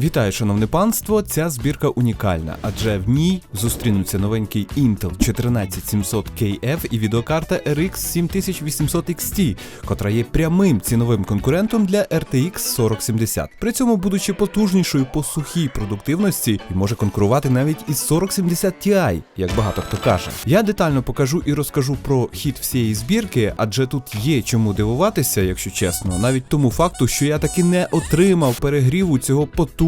Вітаю, шановне панство! Ця збірка унікальна, адже в ній зустрінуться новенький Intel 14700KF і відеокарта RX 7800 XT, котра є прямим ціновим конкурентом для RTX 4070, при цьому будучи потужнішою по сухій продуктивності і може конкурувати навіть із 4070 Ti, як багато хто каже. Я детально покажу і розкажу про хід всієї збірки, адже тут є чому дивуватися, якщо чесно, навіть тому факту, що я таки не отримав перегріву цього потужного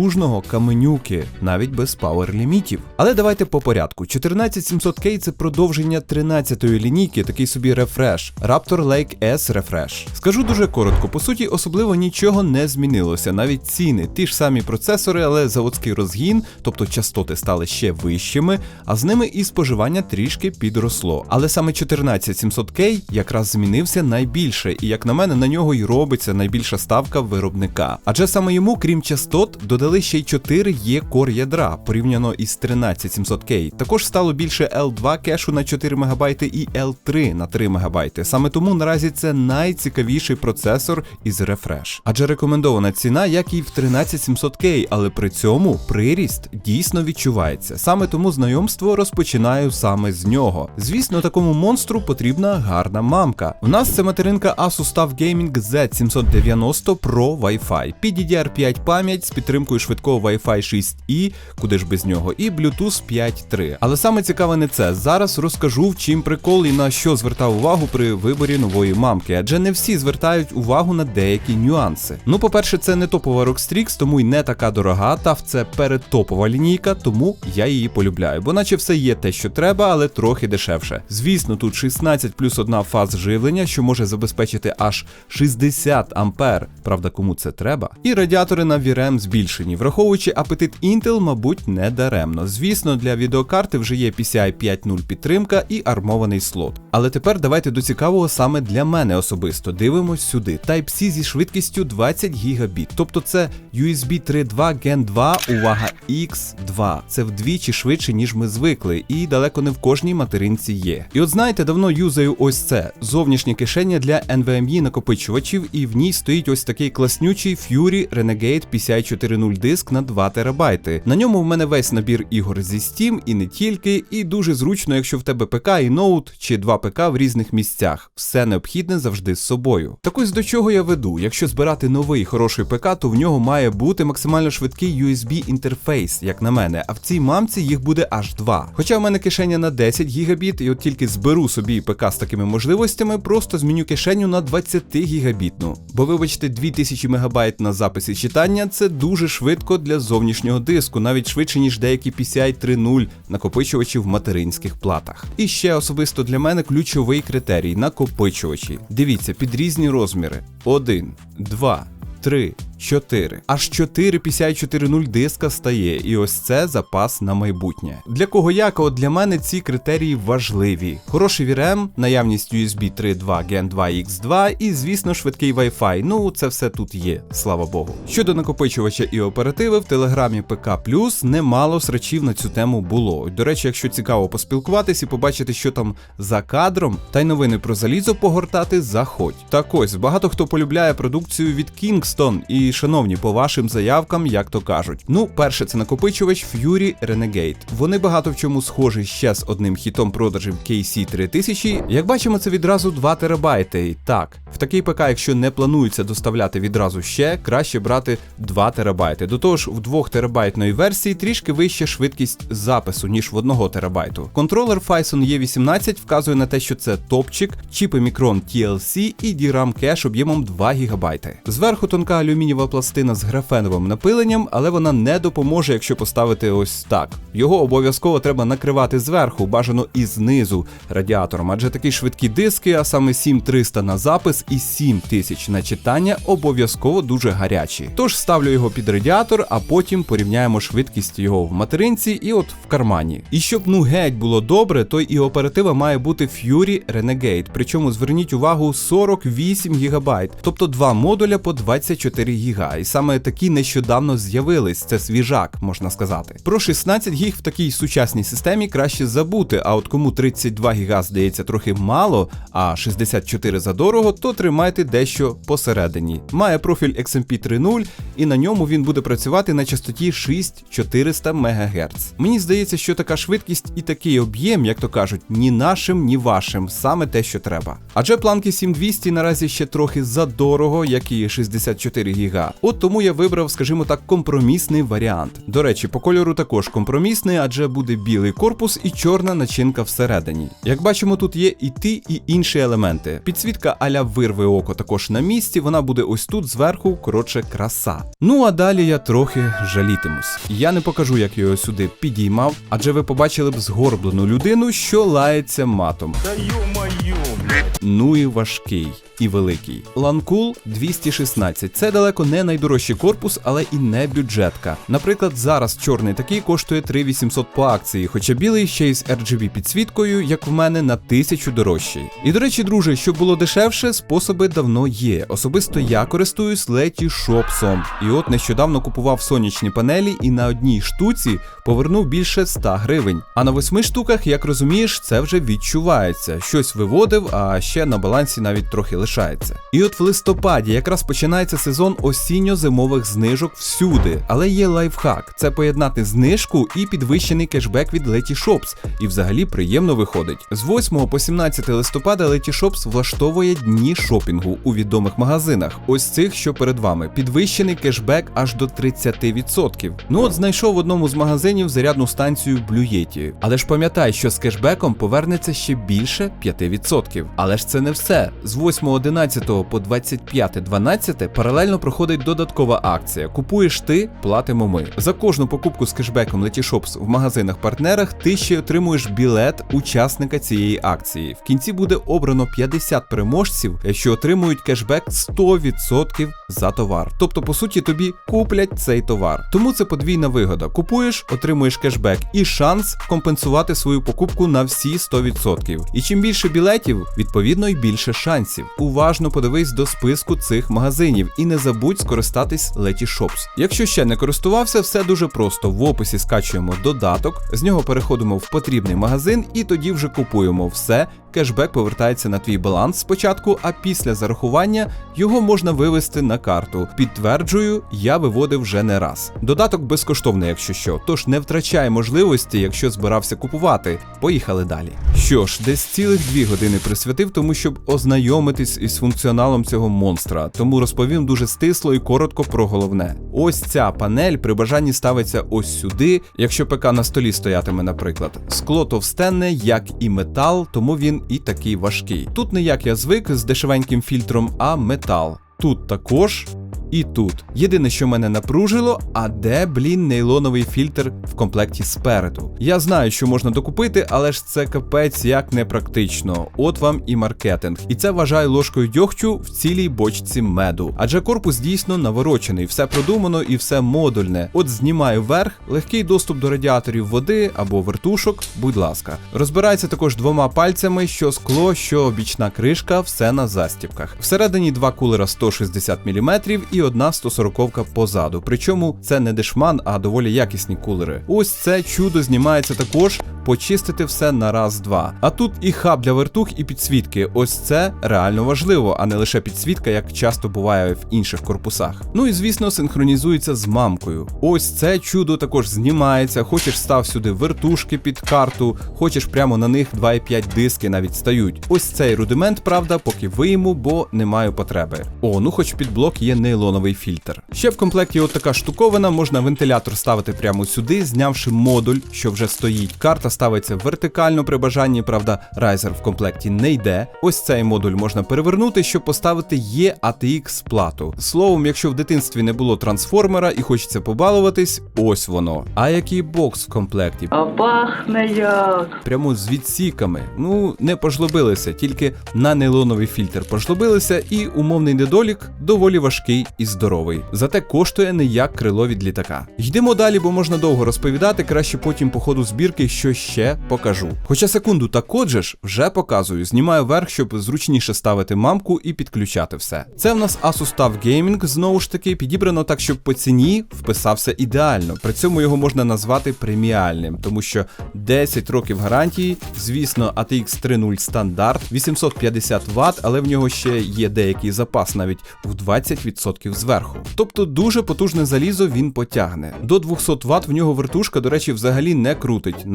каменюки, навіть без пауер лімітів. Але давайте по порядку. 14700K це продовження 13-ї лінійки, такий собі рефреш. Raptor Lake S Refresh. Скажу дуже коротко, по суті, особливо нічого не змінилося. Навіть ціни, ті ж самі процесори, але заводський розгін, тобто частоти стали ще вищими, а з ними і споживання трішки підросло. Але саме 14700K якраз змінився найбільше, і як на мене, на нього й робиться найбільша ставка виробника. Адже саме йому, крім частот, додали ще й 4 є кор ядра порівняно із 13700K. Також стало більше L2 кешу на 4 МБ і L3 на 3 МБ. Саме тому наразі це найцікавіший процесор із Refresh. Адже рекомендована ціна, як і в 13700K, але при цьому приріст дійсно відчувається. Саме тому знайомство розпочинаю саме з нього. Звісно, такому монстру потрібна гарна мамка. У нас це материнка Asus TUF Gaming Z790 Pro Wi-Fi, PDDR5 пам'ять з підтримкою швидкого Wi-Fi 6E, куди ж без нього, і Bluetooth 5.3. Але саме цікаве не це. Зараз розкажу, в чим прикол і на що звертав увагу при виборі нової мамки, адже не всі звертають увагу на деякі нюанси. Ну, по-перше, це не топова Rockstrix, тому й не така дорога, та це передтопова лінійка, тому я її полюбляю. Бо наче все є те, що треба, але трохи дешевше. Звісно, тут 16 плюс 1 фаз живлення, що може забезпечити аж 60 ампер. Правда, кому це треба? І радіатори на VRM збільшені, враховуючи апетит Intel, мабуть, не даремно. Звісно, для відеокарти вже є PCI 5.0 підтримка і армований слот. Але тепер давайте до цікавого саме для мене особисто. Дивимось сюди. Type-C зі швидкістю 20 гігабіт. Тобто це USB 3.2 Gen 2, увага, X2. Це вдвічі швидше, ніж ми звикли, і далеко не в кожній материнці є. І от знаєте, давно юзаю ось це зовнішнє кишеня для NVMe накопичувачів, і в ній стоїть ось такий класнючий Fury Renegade PCI 4.0 диск на 2 терабайти. На ньому в мене весь набір ігор зі Steam і не тільки, і дуже зручно, якщо в тебе ПК і ноут чи два ПК в різних місцях. Все необхідне завжди з собою. Так ось до чого я веду. Якщо збирати новий хороший ПК, то в нього має бути максимально швидкий USB інтерфейс, як на мене, а в цій мамці їх буде аж два. Хоча в мене кишеня на 10 гігабіт, і от тільки зберу собі ПК з такими можливостями, просто зміню кишеню на 20 гігабітну. Бо вибачте, 2000 МБ на записі читання це дуже швидко для зовнішнього диску, навіть швидше, ніж деякі PCI 3.0 накопичувачі в материнських платах. І ще особисто для мене ключовий критерій накопичувачі. Дивіться, під різні розміри: 1, 2, 3, 4. Аж 4 PCI 4.0 диска стає, і ось це запас на майбутнє. Для кого як, от для мене ці критерії важливі. Хороший VRM, наявність USB 3.2 Gen 2 X2 і, звісно, швидкий Wi-Fi. Ну, це все тут є, слава Богу. Щодо накопичувача і оперативи, в телеграмі ПК Плюс немало срачів на цю тему було. До речі, якщо цікаво поспілкуватись і побачити, що там за кадром, та й новини про залізо погортати, заходь. Так ось, багато хто полюбляє продукцію від Kingston і. Шановні, по вашим заявкам, як то кажуть. Ну, перше, це накопичувач Fury Renegade. Вони багато в чому схожі ще з одним хітом продажів KC 3000. Як бачимо, це відразу 2 терабайти. І так, в такий ПК, якщо не планується доставляти відразу ще, краще брати 2 терабайти. До того ж, в 2 терабайтної версії трішки вища швидкість запису, ніж в 1 терабайту. Контролер Phison E18 вказує на те, що це топчик, чіпи Micron TLC і DRAM кеш об'ємом 2 ГБ. Зверху тонка алюмінієва пластина з графеновим напиленням, але вона не допоможе, якщо поставити ось так. Його обов'язково треба накривати зверху, бажано і знизу радіатором, адже такі швидкі диски, а саме 7300 на запис і 7000 на читання, обов'язково дуже гарячі. Тож ставлю його під радіатор, а потім порівняємо швидкість його в материнці і от в кармані. І щоб ну геть було добре, то і оператива має бути Fury Renegade. Причому зверніть увагу 48 ГБ, тобто два модуля по 24 ГБ. Гіга, і саме такі нещодавно з'явились. Це свіжак, можна сказати. Про 16 гіг в такій сучасній системі краще забути. А от кому 32 гіга здається трохи мало, а 64 задорого, то тримайте дещо посередині. Має профіль XMP 3.0, і на ньому він буде працювати на частоті 6400 МГц. Мені здається, що така швидкість і такий об'єм, як то кажуть, ні нашим, ні вашим, саме те, що треба. Адже планки 7200 наразі ще трохи задорого, як і 64 гіга. От тому я вибрав, скажімо так, компромісний варіант. До речі, по кольору також компромісний, адже буде білий корпус і чорна начинка всередині. Як бачимо, тут є і ті, і інші елементи. Підсвітка аля вирве око також на місці, вона буде ось тут зверху, коротше, краса. Ну а далі я трохи жалітимусь. Я не покажу, як його сюди підіймав, адже ви побачили б згорблену людину, що лається матом. Ну і важкий. І великий. Ланкул 216. Це далеко не найдорожчий корпус, але і не бюджетка. Наприклад, зараз чорний такий коштує 3800 по акції, хоча білий ще й з RGB підсвіткою, як в мене, на 1000 дорожчий. І до речі, друже, щоб було дешевше, способи давно є. Особисто я користуюсь Леті Шопсом. І от нещодавно купував сонячні панелі і на одній штуці повернув більше 100 гривень. А на восьми штуках, як розумієш, це вже відчувається. Щось виводив, а ще на балансі навіть трохи лишається. І от в листопаді якраз починається сезон осінньо-зимових знижок всюди. Але є лайфхак: це поєднати знижку і підвищений кешбек від Letyshops. І взагалі приємно виходить. З 8 по 17 листопада Letyshops влаштовує дні шопінгу у відомих магазинах. Ось цих, що перед вами. Підвищений кешбек аж до 30%. Ну от знайшов в одному з магазинів зарядну станцію Yeti. Але ж пам'ятай, що з кешбеком повернеться ще більше 5%. Але ж це не все. З 8.11 по 25.12 паралельно проходить додаткова акція. Купуєш ти, платимо ми. За кожну покупку з кешбеком Letyshops в магазинах-партнерах ти ще отримуєш білет учасника цієї акції. В кінці буде обрано 50 переможців, що отримують кешбек 100% за товар. Тобто, по суті, тобі куплять цей товар. Тому це подвійна вигода. Купуєш, отримуєш кешбек і шанс компенсувати свою покупку на всі 100%. І чим більше білетів, відповідно й більше шансів. Уважно подивись до списку цих магазинів і не забудь скористатись Letyshops. Якщо ще не користувався, все дуже просто. В описі скачуємо додаток, з нього переходимо в потрібний магазин і тоді вже купуємо все. Кешбек повертається на твій баланс спочатку, а після зарахування його можна вивести на карту. Підтверджую, я виводив вже не раз. Додаток безкоштовний, якщо що, тож не втрачай можливості, якщо збирався купувати. Поїхали далі. Що ж, десь цілих дві години присвятив тому, щоб ознайомитись із функціоналом цього монстра. Тому розповім дуже стисло і коротко про головне. Ось ця панель при бажанні ставиться ось сюди, якщо ПК на столі стоятиме, наприклад. Скло товстенне, як і метал, тому він і такий важкий. Тут не як я звик з дешевеньким фільтром, а метал. Тут також. І тут. Єдине, що мене напружило, а де, блін, нейлоновий фільтр в комплекті спереду. Я знаю, що можна докупити, але ж це капець як непрактично. От вам і маркетинг. І це вважаю ложкою дьогтю в цілій бочці меду. Адже корпус дійсно наворочений, все продумано і все модульне. От знімаю верх, легкий доступ до радіаторів води або вертушок, будь ласка. Розбирається також двома пальцями, що скло, що бічна кришка, все на застібках. Всередині два кулера 160 мм і одна 140 позаду. Причому це не дешман, а доволі якісні кулери. Ось це чудо знімається також. Почистити все на раз-два. А тут і хаб для вертух, і підсвітки. Ось це реально важливо, а не лише підсвітка, як часто буває в інших корпусах. Ну і звісно, синхронізується з мамкою. Ось це чудо також знімається. Хочеш став сюди вертушки під карту, хочеш прямо на них 2,5 диски навіть стають. Ось цей рудимент, правда, поки вийму, бо не маю потреби. О, ну хоч під блок є нейлоновий фільтр. Ще в комплекті от така штуковина, можна вентилятор ставити прямо сюди, знявши модуль, що вже стоїть. Карта ставиться вертикально при бажанні, правда, райзер в комплекті не йде. Ось цей модуль можна перевернути, щоб поставити EATX плату. Словом, якщо в дитинстві не було трансформера і хочеться побалуватись, ось воно. А який бокс в комплекті? А пахне як. Прямо з відсіками. Ну, не пожлобилися, тільки на нейлоновий фільтр пожлобилися, і умовний недолік доволі важкий і здоровий. Зате коштує не як крило від літака. Йдемо далі, бо можна довго розповідати. Краще потім по ходу збірки, що ще покажу. Хоча секунду так отже ж вже показую, знімаю верх, щоб зручніше ставити мамку і підключати все. Це в нас Asus TUF Gaming, знову ж таки, підібрано так, щоб по ціні вписався ідеально. При цьому його можна назвати преміальним, тому що 10 років гарантії, звісно, ATX 3.0 стандарт, 850 Вт, але в нього ще є деякий запас навіть в 20% зверху. Тобто дуже потужне залізо він потягне. До 200 Вт в нього вертушка, до речі, взагалі не крутить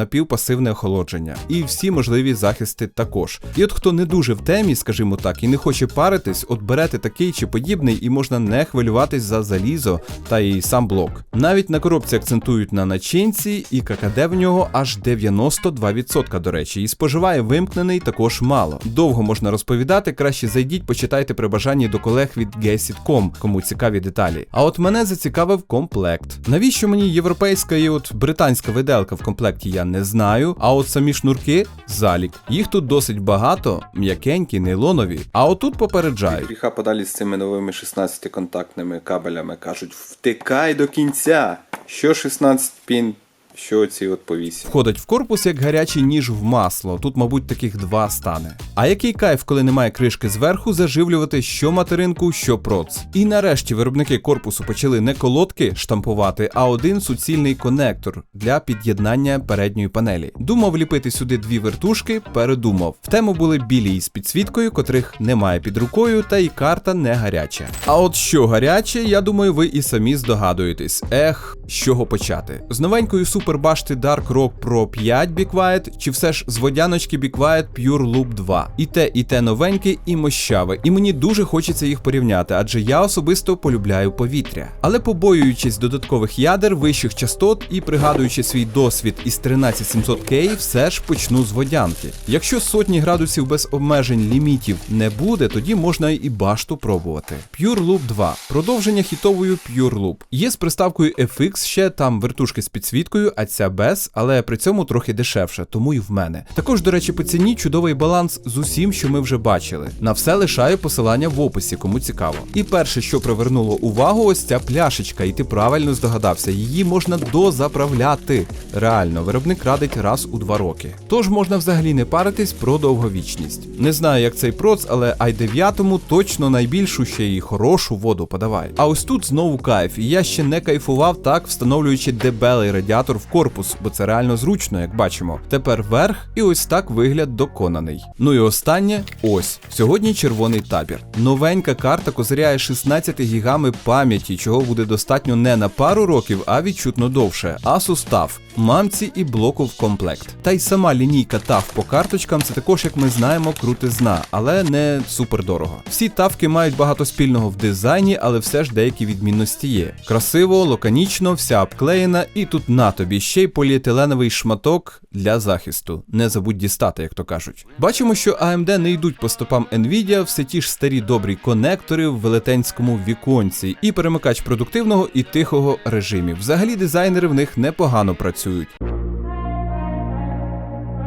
напівпасивне охолодження. І всі можливі захисти також. І от хто не дуже в темі, скажімо так, і не хоче паритись, от берете такий чи подібний, і можна не хвилюватись за залізо та і сам блок. Навіть на коробці акцентують на начинці, і ККД в нього аж 92%, до речі, і споживає вимкнений також мало. Довго можна розповідати, краще зайдіть, почитайте при бажанні до колег від Gesit.com, кому цікаві деталі. А от мене зацікавив комплект. Навіщо мені європейська і от британська виделка в комплекті, я не знаю. А от самі шнурки залік. Їх тут досить багато, м'якенькі, нейлонові. А отут попереджають. Гріха подалі з цими новими 16-контактними кабелями кажуть: втикай до кінця. Що 16 пін, що ці от по 8. Входить в корпус як гарячий ніж в масло. Тут, мабуть, таких два стане. А який кайф, коли немає кришки зверху, заживлювати що материнку, що проц. І нарешті виробники корпусу почали не колодки штампувати, а один суцільний конектор для під'єднання передньої панелі. Думав ліпити сюди дві вертушки, передумав. В тему були білі із підсвіткою, котрих немає під рукою, та і карта не гаряча. А от що гаряче, я думаю, ви і самі здогадуєтесь. Ех, з чого почати? З новенької супербашти Dark Rock Pro 5 Be Quiet, чи все ж з водяночки Be Quiet Pure Loop 2. І те, і те новеньке, і мощаве. І мені дуже хочеться їх порівняти, адже я особисто полюбляю повітря. Але побоюючись додаткових ядер, вищих частот і пригадуючи свій досвід із 13700K, все ж почну з водянки. Якщо сотні градусів без обмежень лімітів не буде, тоді можна і башту пробувати. Pure Loop 2. Продовження хітовою Pure Loop. Є з приставкою FX ще там вертушки з підсвіткою, а ця без, але при цьому трохи дешевше, тому і в мене. Також, до речі, по ціні чудовий баланс з усім, що ми вже бачили. На все лишаю посилання в описі, кому цікаво. І перше, що привернуло увагу, ось ця пляшечка, і ти правильно здогадався, її можна дозаправляти. Реально, виробник радить раз у два роки. Тож можна взагалі не паритись про довговічність. Не знаю, як цей проц, але i9 точно найбільшу ще й хорошу воду подавай. А ось тут знову кайф, і я ще не кайфував так, встановлюючи дебелий радіатор в корпус, бо це реально зручно, як бачимо. Тепер верх, і ось так вигляд доконаний. Ну і останнє ось. Сьогодні червоний табір. Новенька карта козиряє 16 гігами пам'яті, чого буде достатньо не на пару років, а відчутно довше. Asus TUF, мамці і блоку в комплект. Та й сама лінійка TUF по карточкам це також, як ми знаємо, крутизна, але не супер дорого. Всі тавки мають багато спільного в дизайні, але все ж деякі відмінності є. Красиво, лаконічно, вся обклеєна, і тут на тобі ще й поліетиленовий шматок для захисту. Не забудь дістати, як то кажуть. Бачимо, що AMD не йдуть по стопам Nvidia, все ті ж старі добрі конектори в велетенському віконці, і перемикач продуктивного і тихого режимів. Взагалі дизайнери в них непогано працюють.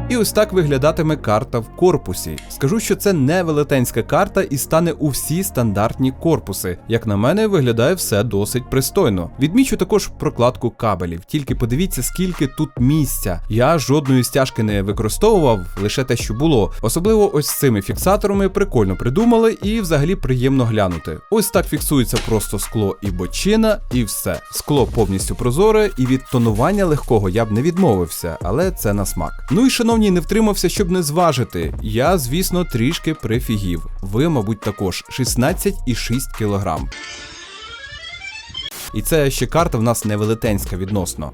І ось так виглядатиме карта в корпусі. Скажу, що це не велетенська карта і стане у всі стандартні корпуси. Як на мене, виглядає все досить пристойно. Відмічу також прокладку кабелів, тільки подивіться, скільки тут місця. Я жодної стяжки не використовував, лише те, що було. Особливо ось з цими фіксаторами прикольно придумали і взагалі приємно глянути. Ось так фіксується просто скло і бочина, і все. Скло повністю прозоре, і від тонування легкого я б не відмовився, але це на смак. Ну і шановні, не втримався, щоб не зважити. Я, звісно, трішки прифігів. Ви, мабуть, також 16,6 кг. І це ще карта в нас не велетенська відносно.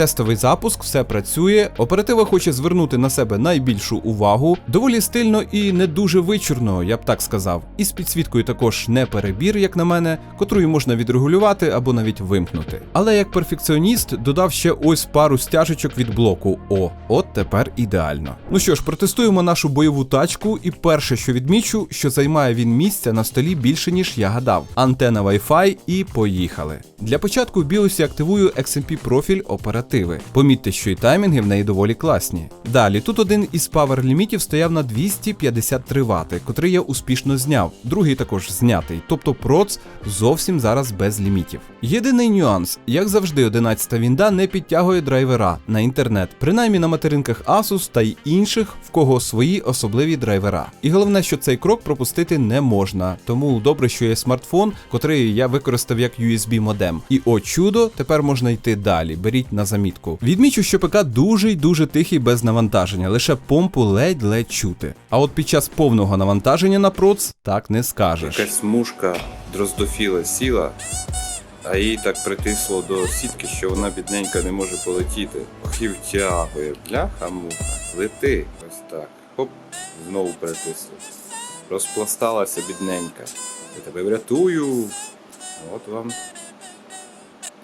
Тестовий запуск, все працює. Оператива хоче звернути на себе найбільшу увагу. Доволі стильно і не дуже вичурно, я б так сказав. І з підсвіткою також не перебір, як на мене, котрою можна відрегулювати або навіть вимкнути. Але як перфекціоніст додав ще ось пару стяжечок від блоку. О, от тепер ідеально. Ну що ж, протестуємо нашу бойову тачку, і перше, що відмічу, що займає він місця на столі більше, ніж я гадав. Антена Wi-Fi і поїхали. Для початку в біосі активую XMP профіль оперативно. Суперлативи. Помітьте, що і таймінги в неї доволі класні. Далі тут один із павер лімітів стояв на 253 Вт, котрий я успішно зняв. Другий також знятий, тобто проц зовсім зараз без лімітів. Єдиний нюанс, як завжди, 11-та вінда не підтягує драйвера на інтернет, принаймні на материнках Asus та й інших, в кого свої особливі драйвера. І головне, що цей крок пропустити не можна. Тому добре, що є смартфон, котрий я використав як USB модем. І о чудо, тепер можна йти далі. Беріть на замітку. Відмічу, що ПК дуже й дуже тихий без навантаження, лише помпу ледь-ледь чути. А от під час повного навантаження на проц так не скажеш. Якась мушка дроздофіла сіла, а їй так притисло до сітки, що вона бідненька не може полетіти. Ох і втягує. Бляха-муха. Лети. Ось так. Хоп, знову притисло. Розпласталася бідненька. Я тебе врятую. От вам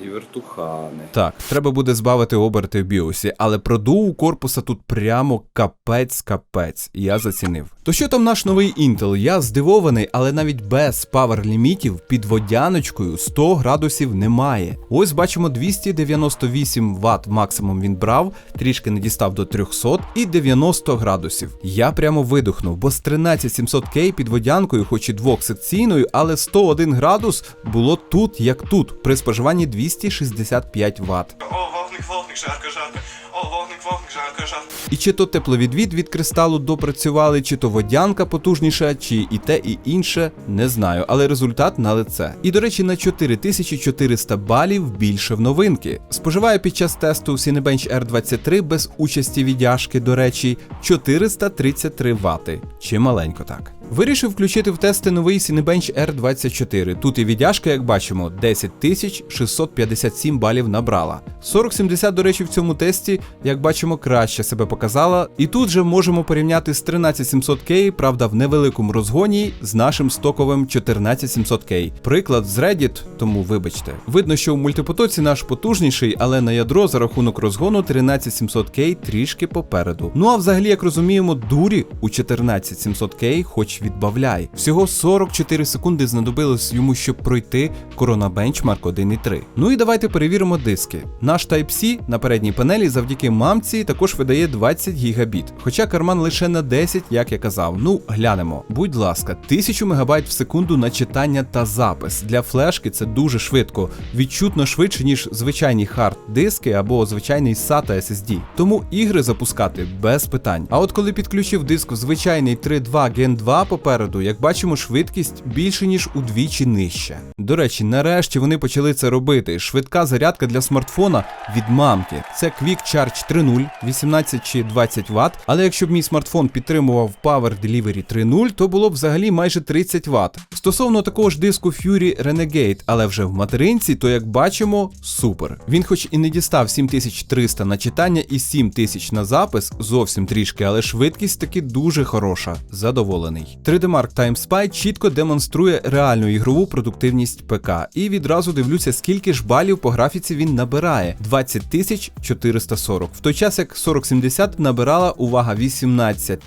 і вертухани. Так, треба буде збавити оберти в біосі, але продув корпуса тут прямо капець-капець. Я зацінив. То що там наш новий Intel? Я здивований, але навіть без павер лімітів під водяночкою 100 градусів немає. Ось бачимо 298 Вт максимум він брав, трішки не дістав до 300 і 90 градусів. Я прямо видухнув, бо з 13700K під водянкою, хоч і двохсекційною, але 101 градус було тут як тут, при споживанні 265 Вт. О, вогник, вогник, жарко, жарко. О, вогник, вогник, жарко, жарко. І чи то тепловідвід від кристалу допрацювали, чи то водянка потужніша, чи і те, і інше, не знаю, але результат на лице. І до речі, на 4400 балів більше в новинки. Споживає під час тесту Cinebench R23 без участі віддяжки, до речі, 433 Вт. Чи маленько так. Вирішив включити в тести новий Cinebench R24. Тут і віддяжка, як бачимо, 10657 балів набрала. 4070, до речі, в цьому тесті, як бачимо, краще себе показала. І тут же можемо порівняти з 13700K, правда, в невеликому розгоні з нашим стоковим 14700K. Приклад з Reddit, тому вибачте. Видно, що у мультипотоці наш потужніший, але на ядро за рахунок розгону 13700K трішки попереду. Ну а взагалі, як розуміємо, дурі у 14700K хоч відбавляй. Всього 44 секунди знадобилось йому, щоб пройти Corona Benchmark 1.3. Ну і давайте перевіримо диски. Наш Type-C на передній панелі завдяки мамці також видає 20 гігабіт, хоча карман лише на 10, як я казав. Ну, глянемо. Будь ласка, 1000 МБ в секунду на читання та запис. Для флешки це дуже швидко, відчутно швидше, ніж звичайні хард-диски або звичайний SATA SSD. Тому ігри запускати без питань. А от коли підключив диск в звичайний 3.2 Gen 2 попереду, як бачимо, швидкість більше ніж удвічі нижча. До речі, нарешті вони почали це робити. Швидка зарядка для смартфона від мамки. Це Quick Charge 3.0, 18 чи 20 Вт. Але якщо б мій смартфон підтримував Power Delivery 3.0, то було б взагалі майже 30 Вт. Стосовно такого ж диску Fury Renegade, але вже в материнці, то як бачимо, супер. Він хоч і не дістав 7300 на читання і 7000 на запис, зовсім трішки, але швидкість таки дуже хороша. Задоволений. 3D Mark Time Spy чітко демонструє реальну ігрову продуктивність ПК. І відразу дивлюся, скільки ж балів по графіці він набирає 20 440. В той час як 4070 набирала увага 18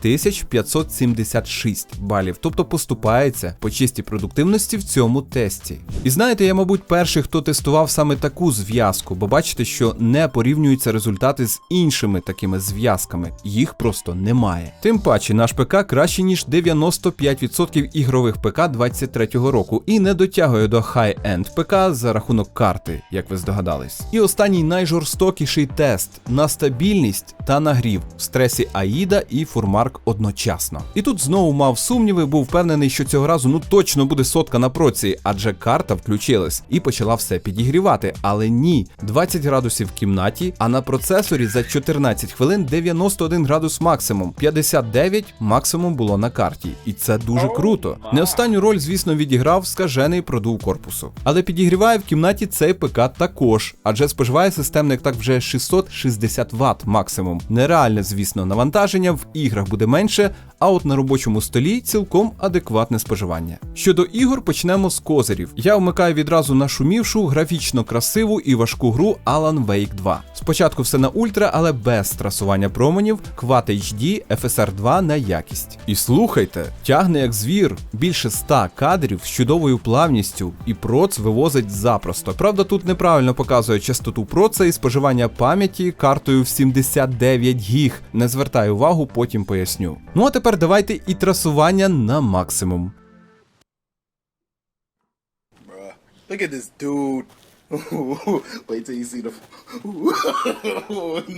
576 балів, тобто поступається по чистій продуктивності в цьому тесті. І знаєте, я, мабуть, перший, хто тестував саме таку зв'язку, бо бачите, що не порівнюються результати з іншими такими зв'язками, їх просто немає. Тим паче, наш ПК краще ніж 95% ігрових ПК 23-го року і не дотягує до хай-енд ПК за рахунок карти, як ви здогадались. І останній найжорстокіший тест на стабільність та нагрів в стресі Аїда і Фурмарк одночасно. І тут знову мав сумніви, був впевнений, що цього разу ну точно буде сотка на проці, адже карта включилась і почала все підігрівати. Але ні, 20 градусів в кімнаті, а на процесорі за 14 хвилин 91 градус максимум, 59 максимум було на карті. І це дуже круто. Не останню роль, звісно, відіграв скажений продув корпусу. Але підігріває в кімнаті цей ПК також, адже споживає системник так вже 660 Вт максимум. Нереальне, звісно, навантаження в іграх буде менше, а от на робочому столі цілком адекватне споживання. Щодо ігор, почнемо з козирів. Я вмикаю відразу нашумівшу, графічно красиву і важку гру Alan Wake 2. Спочатку все на ультра, але без трасування променів, Quad HD, FSR 2 на якість. І слухайте, Тягне як звір, більше 100 кадрів з чудовою плавністю, і проц вивозить запросто. Правда, тут неправильно показує частоту проца і споживання пам'яті картою в 79 гіг. Не звертай увагу, потім поясню. Ну а тепер давайте і трасування на максимум. Look at this dude. Wait till you see the.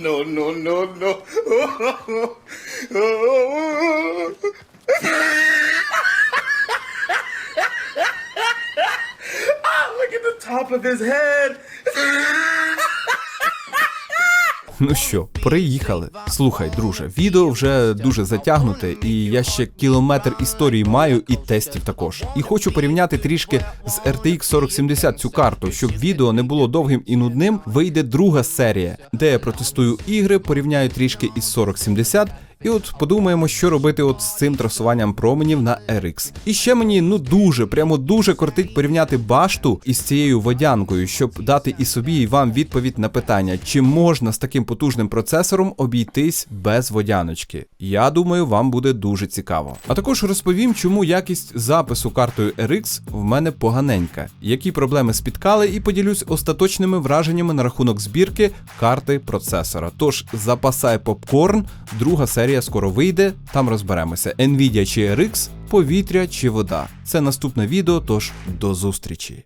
no, no, no, no. Ah, Look at the top of his head. Ну що, приїхали. Слухай, друже, відео вже дуже затягнуте, і я ще кілометр історії маю і тестів також. І хочу порівняти трішки з RTX 4070 цю карту, щоб відео не було довгим і нудним. Вийде друга серія, де я протестую ігри, порівняю трішки із 4070 і от подумаємо, що робити от з цим трасуванням променів на RX. І ще мені ну дуже, прямо дуже кортить порівняти башту із цією водянкою, щоб дати і собі, і вам відповідь на питання, чи можна з таким потужним процесором обійтись без водяночки. Я думаю, вам буде дуже цікаво. А також розповім, чому якість запису картою RX в мене поганенька, які проблеми спіткали, і поділюсь остаточними враженнями на рахунок збірки карти процесора. Тож запасай попкорн, друга серія скоро вийде, там розберемося. Nvidia чи RX, повітря чи вода. Це наступне відео, тож до зустрічі.